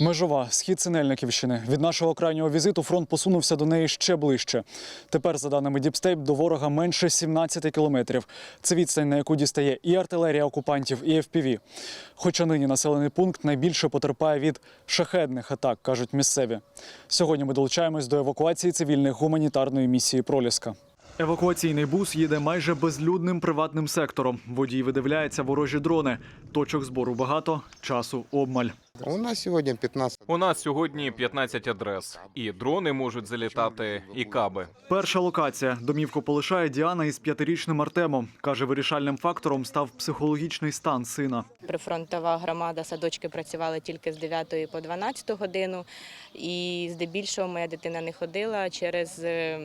Межова схід Синельниківщини. Від нашого крайнього візиту фронт посунувся до неї ще ближче. Тепер, за даними Діпстейп, до ворога менше 17 кілометрів. Це відстань, на яку дістає і артилерія окупантів, і ФПВ. Хоча нині населений пункт найбільше потерпає від шахедних атак, кажуть місцеві. Сьогодні ми долучаємось до евакуації цивільних гуманітарної місії Проліска. Евакуаційний бус їде майже безлюдним приватним сектором. Водій видивляється ворожі дрони. Точок збору багато, часу обмаль. У нас сьогодні 15 У нас сьогодні 15 адрес, і дрони можуть залітати, і каби. Перша локація. Домівку полишає Діана із п'ятирічним Артемом. Каже, вирішальним фактором став психологічний стан сина. Прифронтова громада, садочки працювали тільки з 9 по 12 годину, і здебільшого моя дитина не ходила через е,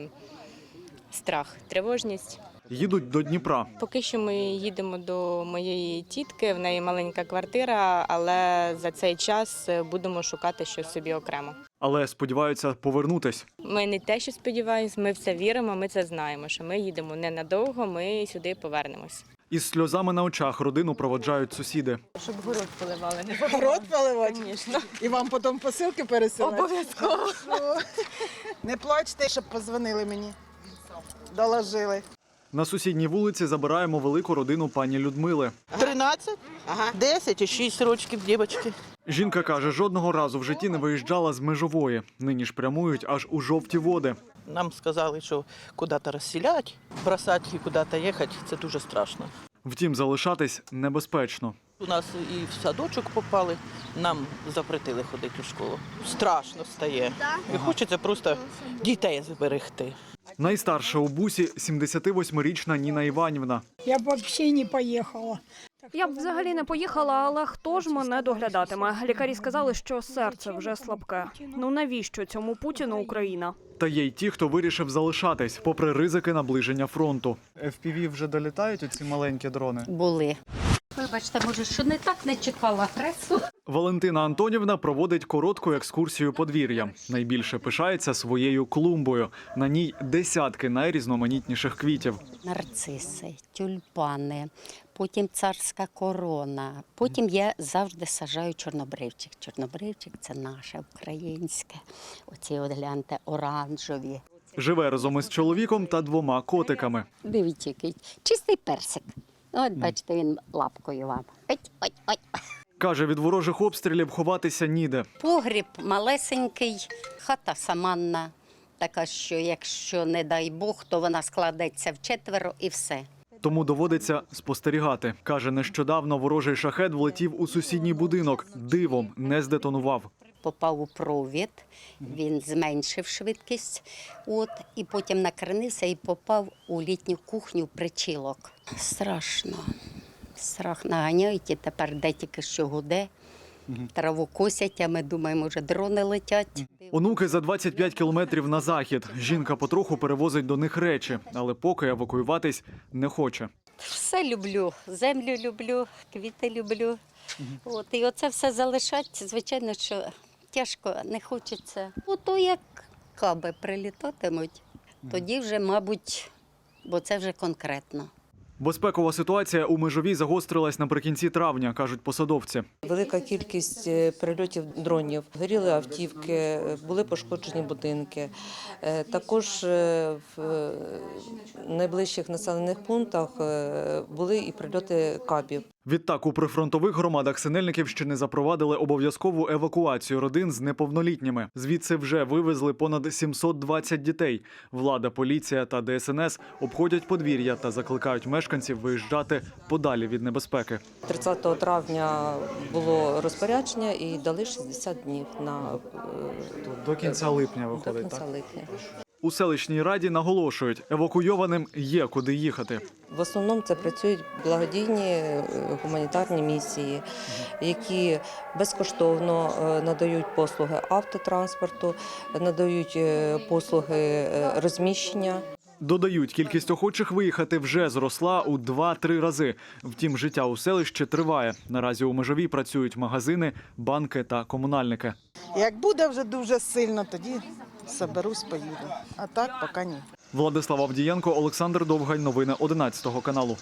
страх, тривожність. Їдуть до Дніпра. Поки що ми їдемо до моєї тітки, в неї маленька квартира, але за цей час е, будемо шукати щось собі окремо. Але сподіваються повернутись. Ми не те, що сподіваємось, ми в це віримо, ми це знаємо, що ми їдемо ненадовго, ми сюди повернемось. Із сльозами на очах родину проводжають сусіди. Щоб город поливали, не Город поливати? Звісно. І вам потім посилки пересилати? Обов'язково. Не плачте, щоб позвонили мені. Доложили. На сусідній вулиці забираємо велику родину пані Людмили. 13, 10 і 6 рочків, дівчатки. Жінка каже, жодного разу в житті не виїжджала з межової. Нині ж прямують аж у жовті води. Нам сказали, що куди-то розселять, бросати і куди-то їхати це дуже страшно. Втім, залишатись небезпечно. У нас і в садочок попали, нам запретили ходити у школу. Страшно стає. І хочеться просто дітей зберегти. Найстарша у бусі 78-річна Ніна Іванівна. Я б взагалі не поїхала. Я б взагалі не поїхала, але хто ж мене доглядатиме? Лікарі сказали, що серце вже слабке. Ну навіщо цьому Путіну Україна? Та є й ті, хто вирішив залишатись, попри ризики наближення фронту. FPV вже долітають оці маленькі дрони. були. Вибачте, може, що не так не чекала пресу. Валентина Антонівна проводить коротку екскурсію подвір'ям. Найбільше пишається своєю клумбою. На ній десятки найрізноманітніших квітів. Нарциси, тюльпани, потім царська корона. Потім я завжди сажаю чорнобривчик. Чорнобривчик це наше українське. Оці от гляньте оранжеві. Живе разом із чоловіком та двома котиками. Дивіться, який чистий персик. От бачите, він лапкою вам. Ой, ой, ой. Каже, від ворожих обстрілів ховатися ніде. Погріб малесенький, хата саманна. Така, що якщо не дай Бог, то вона складеться в четверо і все. Тому доводиться спостерігати. Каже, нещодавно ворожий шахет влетів у сусідній будинок. Дивом не здетонував. Попав у провід, він зменшив швидкість, от, і потім накренився і попав у літню кухню причілок. Страшно. Страх наганяють і тепер де тільки що гуде. Траву косять, а ми думаємо, вже дрони летять. Онуки за 25 кілометрів на захід. Жінка потроху перевозить до них речі, але поки евакуюватись не хоче. Все люблю, землю люблю, квіти люблю. От, і оце все залишать, звичайно, що тяжко, не хочеться. Ото як каби прилітатимуть, тоді вже, мабуть, бо це вже конкретно. Безпекова ситуація у межовій загострилась наприкінці травня, кажуть посадовці. Велика кількість е, прильотів дронів, горіли автівки, були пошкоджені будинки. Е, Також е, в найближчих населених пунктах були і прильоти кабів. Відтак у прифронтових громадах Синельниківщини запровадили обов'язкову евакуацію родин з неповнолітніми. Звідси вже вивезли понад 720 дітей. Влада, поліція та ДСНС обходять подвір'я та закликають мешканців виїжджати подалі від небезпеки. 30 травня було розпорядження і дали 60 днів на е, До кінця липня до кінця липня. У селищній раді наголошують, евакуйованим є куди їхати. В основному це працюють благодійні е, гуманітарні місії, які безкоштовно е, надають послуги автотранспорту, надають е, послуги розміщення. Додають, кількість охочих виїхати вже зросла у 2-3 рази. Втім, життя у селищі триває. Наразі у межовій працюють магазини, банки та комунальники. Як буде вже дуже сильно, тоді соберусь, поїду. А так поки ні. Владислав Авдієнко, Олександр Довгань. Новини 11 каналу.